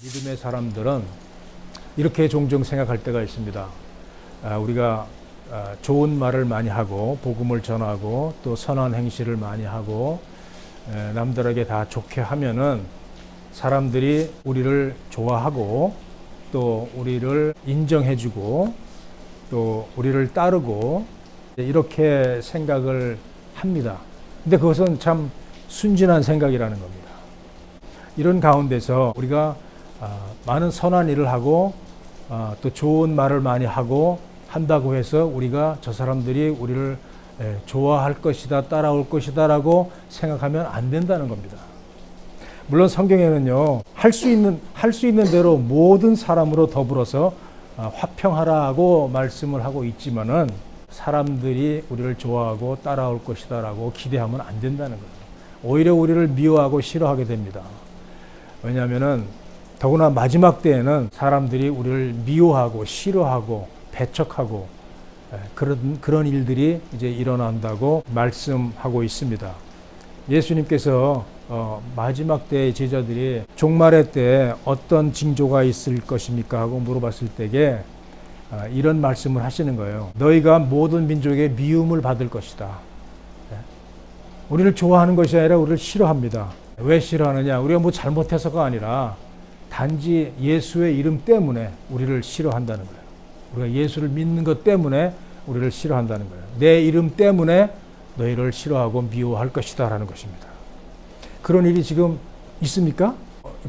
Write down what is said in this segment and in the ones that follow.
믿음의 사람들은 이렇게 종종 생각할 때가 있습니다. 아, 우리가 아, 좋은 말을 많이 하고 복음을 전하고 또 선한 행실을 많이 하고 에, 남들에게 다 좋게 하면은 사람들이 우리를 좋아하고 또 우리를 인정해주고 또 우리를 따르고 이렇게 생각을 합니다. 근데 그것은 참 순진한 생각이라는 겁니다. 이런 가운데서 우리가 아, 많은 선한 일을 하고 아, 또 좋은 말을 많이 하고 한다고 해서 우리가 저 사람들이 우리를 에, 좋아할 것이다, 따라올 것이다 라고 생각하면 안 된다는 겁니다. 물론 성경에는요 할 수 있는 할 수 있는 대로 모든 사람으로 더불어서 아, 화평하라고 말씀을 하고 있지만은 사람들이 우리를 좋아하고 따라올 것이다 라고 기대하면 안 된다는 거예요. 오히려 우리를 미워하고 싫어하게 됩니다. 왜냐하면은 더구나 마지막 때에는 사람들이 우리를 미워하고 싫어하고 배척하고 예, 그런 그런 일들이 이제 일어난다고 말씀하고 있습니다. 예수님께서 어, 마지막 때의 제자들이 종말의 때 어떤 징조가 있을 것입니까 하고 물어봤을 때에 아, 이런 말씀을 하시는 거예요. 너희가 모든 민족의 미움을 받을 것이다. 예. 우리를 좋아하는 것이 아니라 우리를 싫어합니다. 왜 싫어하느냐? 우리가 뭐 잘못해서가 아니라 단지 예수의 이름 때문에 우리를 싫어한다는 거예요. 우리가 예수를 믿는 것 때문에 우리를 싫어한다는 거예요. 내 이름 때문에 너희를 싫어하고 미워할 것이다 라는 것입니다. 그런 일이 지금 있습니까?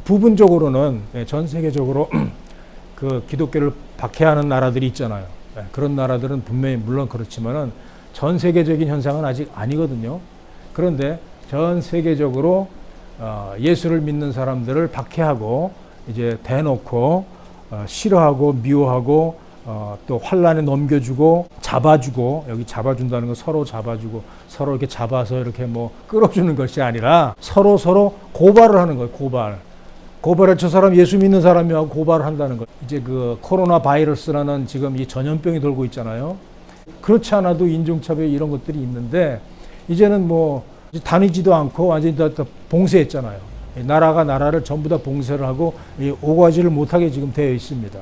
부분적으로는 예, 전 세계적으로 그 기독교를 박해하는 나라들이 있잖아요. 예, 그런 나라들은 분명히 물론 그렇지만은 전 세계적인 현상은 아직 아니거든요. 그런데 전 세계적으로 어, 예수를 믿는 사람들을 박해하고 이제 대놓고 어, 싫어하고 미워하고 어, 또 환란에 넘겨주고 잡아주고 여기 잡아준다는 건 서로 잡아주고 서로 이렇게 잡아서 이렇게 뭐 끌어주는 것이 아니라 서로 서로 고발을 하는 거예요. 고발. 고발을 저 사람 예수 믿는 사람이하고 고발을 한다는 거. 이제 그 코로나 바이러스라는 지금 이 전염병이 돌고 있잖아요. 그렇지 않아도 인종차별 이런 것들이 있는데 이제는 뭐 다니지도 않고 완전히 다, 다 봉쇄했잖아요. 이 나라가 나라를 전부 다 봉쇄를 하고 이 오가지를 못하게 지금 되어 있습니다.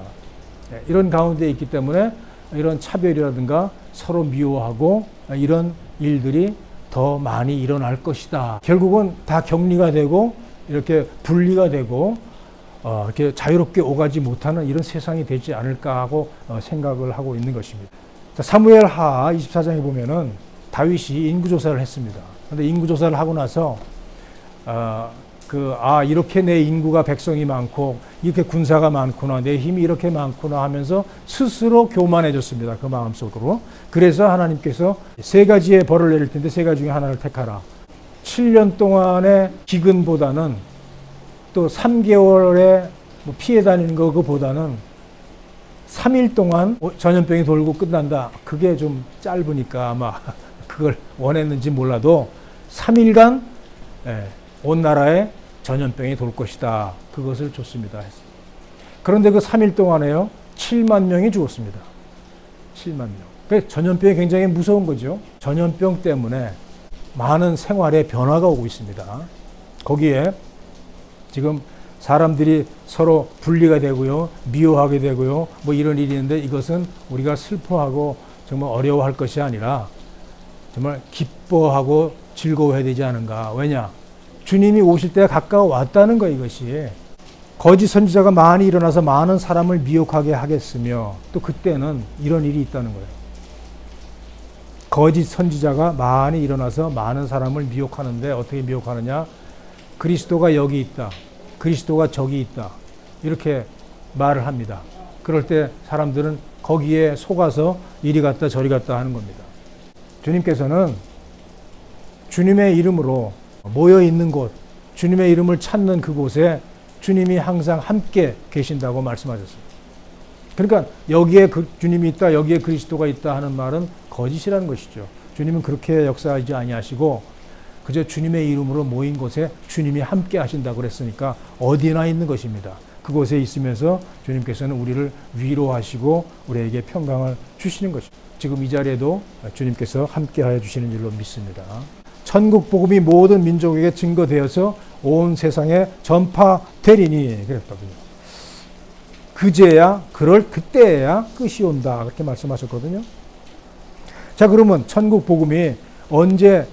예, 이런 가운데 있기 때문에 이런 차별이라든가 서로 미워하고 이런 일들이 더 많이 일어날 것이다. 결국은 다 격리가 되고 이렇게 분리가 되고 어, 이렇게 자유롭게 오가지 못하는 이런 세상이 되지 않을까 하고 어, 생각을 하고 있는 것입니다. 자, 사무엘 하 24장에 보면은 다윗이 인구조사를 했습니다. 그런데 인구조사를 하고 나서 어, 그, 아, 이렇게 내 인구가 백성이 많고, 이렇게 군사가 많구나, 내 힘이 이렇게 많구나 하면서 스스로 교만해졌습니다. 그 마음속으로. 그래서 하나님께서 세 가지의 벌을 내릴 텐데 세 가지 중에 하나를 택하라. 7년 동안의 기근보다는 또 3개월의 뭐 피해 다니는 거 그보다는 3일 동안 전염병이 돌고 끝난다. 그게 좀 짧으니까 아마 그걸 원했는지 몰라도 3일간 예, 온 나라에 전염병이 돌 것이다. 그것을 줬습니다. 그런데 그 3일 동안에요. 7만 명이 죽었습니다. 7만 명. 그 전염병이 굉장히 무서운 거죠. 전염병 때문에 많은 생활에 변화가 오고 있습니다. 거기에 지금 사람들이 서로 분리가 되고요, 미워하게 되고요, 뭐 이런 일이 있는데 이것은 우리가 슬퍼하고 정말 어려워할 것이 아니라 정말 기뻐하고 즐거워해야 되지 않은가. 왜냐? 주님이 오실 때가 가까워 왔다는 거 이것이. 거짓 선지자가 많이 일어나서 많은 사람을 미혹하게 하겠으며 또 그때는 이런 일이 있다는 거예요. 거짓 선지자가 많이 일어나서 많은 사람을 미혹하는데 어떻게 미혹하느냐? 그리스도가 여기 있다. 그리스도가 저기 있다. 이렇게 말을 합니다. 그럴 때 사람들은 거기에 속아서 이리 갔다 저리 갔다 하는 겁니다. 주님께서는 주님의 이름으로 모여 있는 곳, 주님의 이름을 찾는 그곳에 주님이 항상 함께 계신다고 말씀하셨습니다. 그러니까 여기에 그 주님이 있다, 여기에 그리스도가 있다 하는 말은 거짓이라는 것이죠. 주님은 그렇게 역사하지 아니하시고 그저 주님의 이름으로 모인 곳에 주님이 함께 하신다고 그랬으니까 어디나 있는 것입니다. 그곳에 있으면서 주님께서는 우리를 위로하시고 우리에게 평강을 주시는 것입니다. 지금 이 자리에도 주님께서 함께 하여 주시는 줄로 믿습니다. 천국 복음이 모든 민족에게 증거되어서 온 세상에 전파되리니 그랬거든요. 그제야 그럴 그때야 끝이 온다 그렇게 말씀하셨거든요. 자 그러면 천국 복음이 언제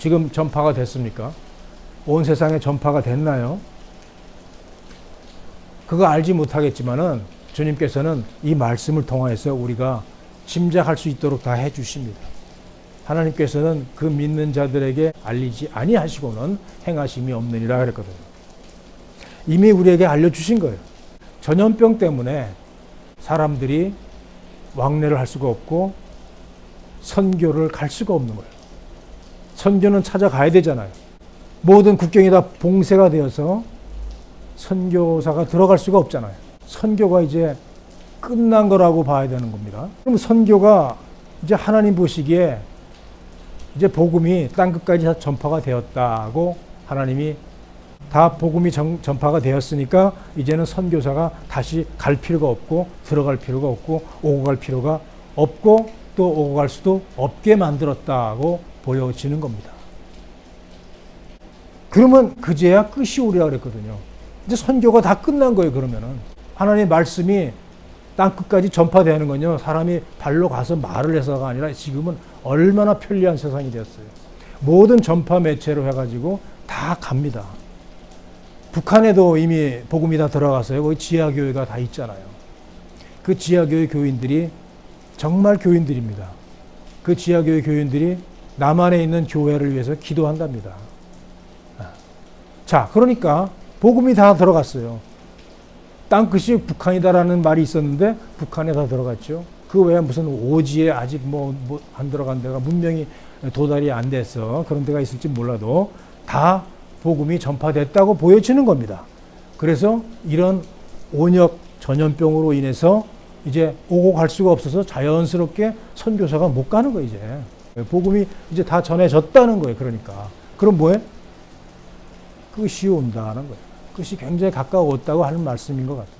지금 전파가 됐습니까? 온 세상에 전파가 됐나요? 그거 알지 못하겠지만은 주님께서는 이 말씀을 통하여서 우리가 짐작할 수 있도록 다 해주십니다. 하나님께서는 그 믿는 자들에게 알리지 아니하시고는 행하심이 없느니라 그랬거든요. 이미 우리에게 알려주신 거예요. 전염병 때문에 사람들이 왕래를 할 수가 없고 선교를 갈 수가 없는 거예요. 선교는 찾아가야 되잖아요. 모든 국경이 다 봉쇄가 되어서 선교사가 들어갈 수가 없잖아요. 선교가 이제 끝난 거라고 봐야 되는 겁니다. 그럼 선교가 이제 하나님 보시기에 이제 복음이 땅 끝까지 다 전파가 되었다고 하나님이 다 복음이 전, 전파가 되었으니까 이제는 선교사가 다시 갈 필요가 없고 들어갈 필요가 없고 오고 갈 필요가 없고 또 오고 갈 수도 없게 만들었다고 보여지는 겁니다. 그러면 그제야 끝이 오리라 그랬거든요. 이제 선교가 다 끝난 거예요, 그러면은. 하나님의 말씀이 땅 끝까지 전파되는 건요, 사람이 발로 가서 말을 해서가 아니라 지금은 얼마나 편리한 세상이 되었어요. 모든 전파 매체로 해가지고 다 갑니다. 북한에도 이미 복음이 다 들어가서요. 거기 지하교회가 다 있잖아요. 그 지하교회 교인들이 정말 교인들입니다. 그 지하교회 교인들이 남한에 있는 교회를 위해서 기도한답니다. 자, 그러니까 복음이 다 들어갔어요. 땅끝이 북한이다라는 말이 있었는데 북한에 다 들어갔죠. 그 외에 무슨 오지에 아직 뭐 안 들어간 데가 문명이 도달이 안 돼서 그런 데가 있을지 몰라도 다 복음이 전파됐다고 보여지는 겁니다. 그래서 이런 온역 전염병으로 인해서 이제 오고 갈 수가 없어서 자연스럽게 선교사가 못 가는 거예요, 이제. 복음이 이제 다 전해졌다는 거예요, 그러니까. 그럼 뭐해? 끝이 온다는 거예요. 끝이 굉장히 가까웠다고 하는 말씀인 것 같아요.